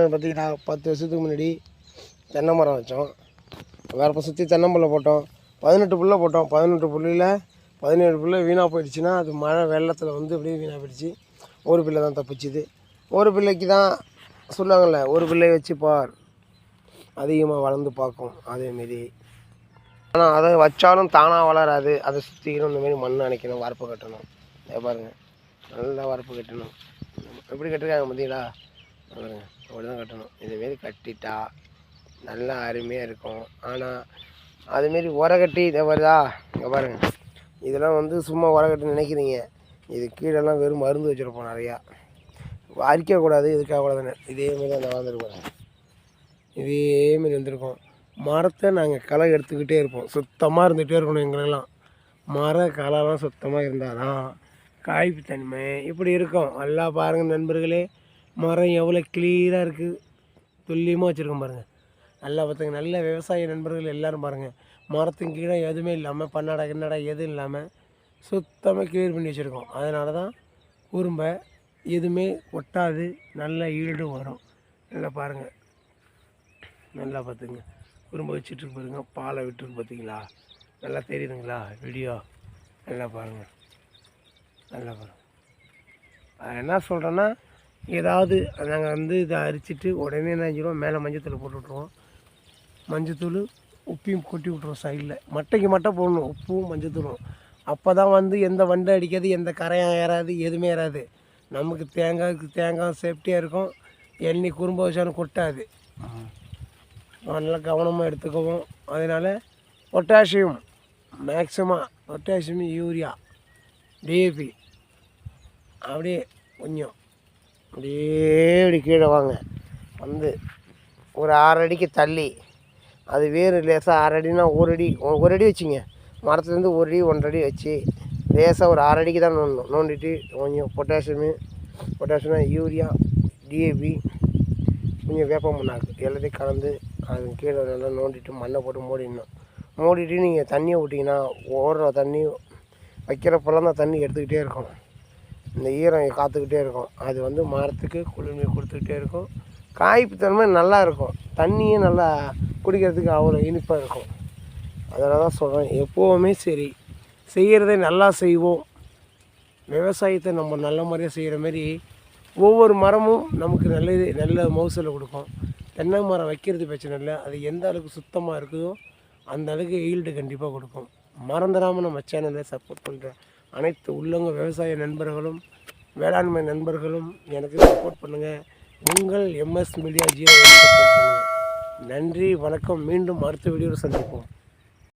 பார்த்தீங்கன்னா பத்து வருஷத்துக்கு முன்னாடி தென்னை மரம் வச்சோம் வரப்போ சுற்றி தென்னம்பிள்ளை போட்டோம். பதினெட்டு புல்லை போட்டோம். பதினெட்டு புள்ளியில் பதினேழு புல்லை வீணாக போயிடுச்சுன்னா அது மழை வெள்ளத்தில் வந்து அப்படியே வீணாக போயிடுச்சு. ஒரு பிள்ளை தான் தப்பிச்சுது. ஒரு பிள்ளைக்கு தான் சொல்லுவாங்கள்ல ஒரு பிள்ளை வச்சு பார். அதிகமாக வளர்ந்து பார்க்கும். அதேமாரி ஆனால் அதை வச்சாலும் தானாக வளராது. அதை சுற்றிக்கணும் இந்தமாரி மண் அணைக்கணும் வரப்பு கட்டணும். பாருங்கள் நல்லா வரப்பு கட்டணும். எப்படி கட்டிருக்காங்க பார்த்தீங்களா பாருங்க அப்படி தான் கட்டணும் இதுமாரி கட்டிட்டா நல்லா அருமையாக இருக்கும். ஆனால் அதுமாரி உரக்கட்டி இதை வருதா இங்கே பாருங்கள் இதெல்லாம் வந்து சும்மா உரக்கட்டி நினைக்கிறீங்க. இது கீழெல்லாம் வெறும் மருந்து வச்சுருப்போம் நிறையா. அரிக்கக்கூடாது இதுக்காக கூட தானே இதேமாரி அந்த வளர்ந்துருப்பாங்க இதேமாரி வந்திருக்கோம். மரத்தை நாங்கள் களை எடுத்துக்கிட்டே இருப்போம். சுத்தமாக இருந்துகிட்டே இருக்கணும் எங்களுக்கெல்லாம். மர களைலாம் சுத்தமாக இருந்தால் தான் காய்ப்பு தன்மை இப்படி இருக்கும். நல்லா பாருங்கள் நண்பர்களே. மரம் எவ்வளோ கிளியராக இருக்குது துல்லியமாக வச்சுருக்கோம் பாருங்கள் நல்லா பார்த்துங்க. நல்ல விவசாய நண்பர்கள் எல்லோரும் பாருங்கள் மரத்தின் கீழே எதுவுமே இல்லாமல் பன்னாடா கிண்ணடா எதுவும் இல்லாமல் சுத்தமாக கிளியர் பண்ணி வச்சுருக்கோம். அதனால தான் குறும்பை எதுவுமே ஒட்டாது. நல்ல ஈடு வரும். நல்லா பாருங்கள் நல்லா பார்த்துங்க. குறும்பை வச்சுட்டு பாருங்க. பாலை விட்டுருக்கு பார்த்தீங்களா? நல்லா தெரியுதுங்களா? வீடியோ நல்லா பாருங்கள் நல்லா பாருங்கள் என்ன சொல்கிறேன்னா ஏதாவது நாங்கள் வந்து இதை அரிச்சிட்டு உடனே என்ன செஞ்சிடுவோம் மேலே மஞ்சத்தூள் போட்டு விட்ருவோம் மஞ்சத்தூள் உப்பையும் கொட்டி விட்ருவோம் சைடில் மட்டைக்கு மட்டை போடணும். உப்பும் மஞ்சத்தூளும். அப்போ தான் வந்து எந்த வண்டு அடிக்காது எந்த கரையும் ஏறாது எதுவுமே ஏறாது. நமக்கு தேங்காய்க்கு தேங்காய் சேஃப்டியாக இருக்கும். எண்ணெய் குறும்ப வச்சாலும் கொட்டாது. நல்லா கவனமாக எடுத்துக்கவும். அதனால் potassium maximum potassium urea DAP அப்படியே கொஞ்சம் அப்படியே இப்படி கீழே வாங்க. வந்து ஒரு ஆறு அடிக்கு தள்ளி. அது வேறு லேசாக ஆறு அடினா ஒரு அடி ஒரு அடி வச்சுங்க. மரத்துலேருந்து ஒரு அடி ஒன்றரை அடி வச்சு லேசாக ஒரு ஆறு அடிக்கு தான் நோண்டணும் நோண்டிட்டு கொஞ்சம் பொட்டாசியமு பொட்டாசியம்னா யூரியா டிஏபி கொஞ்சம் வேப்ப மண்ணாக்கு எல்லாத்தையும் கலந்து அது கீழே நல்லா நோண்டிட்டு மண்ணை போட்டு மூடிடணும். மூடிட்டு நீங்கள் தண்ணியை விட்டிங்கன்னா ஓடுற தண்ணி வைக்கிறப்பெல்லாம் தான் தண்ணி எடுத்துக்கிட்டே இருக்கணும் இந்த ஈரம் காத்துக்கிட்டே இருக்கும். அது வந்து மரத்துக்கு குளிர்மையை கொடுத்துக்கிட்டே இருக்கும். காய்ப்பு தன்மை நல்லா இருக்கும். தண்ணியும் நல்லா குடிக்கிறதுக்கு அவ்வளோ இனிப்பாக இருக்கும். அதனால தான் சொல்கிறேன் எப்போவுமே சரி. செய்கிறதை நல்லா செய்வோம். விவசாயத்தை நம்ம நல்ல முறையாக செய்கிற மாதிரி ஒவ்வொரு மரமும் நமக்கு நல்லது நல்ல மகசூலை கொடுக்கும். தென்னை மரம் வைக்கிறது பிரச்சனை இல்லை. அது எந்த அளவுக்கு சுத்தமாக இருக்குதோ அந்த அளவுக்கு ஈல்டு கண்டிப்பாக கொடுக்கும். மறந்துடாமல் நம்ம சேனலை சப்போர்ட் பண்ணுற அனைத்து உள்ளங்க விவசாய நண்பர்களும் வேளாண்மை நண்பர்களும் எனக்கு சப்போர்ட் பண்ணுங்கள் உங்கள் எம்எஸ் மீடியா ஜியோ நன்றி வணக்கம். மீண்டும் அடுத்த வீடியோவில் சந்திப்போம்.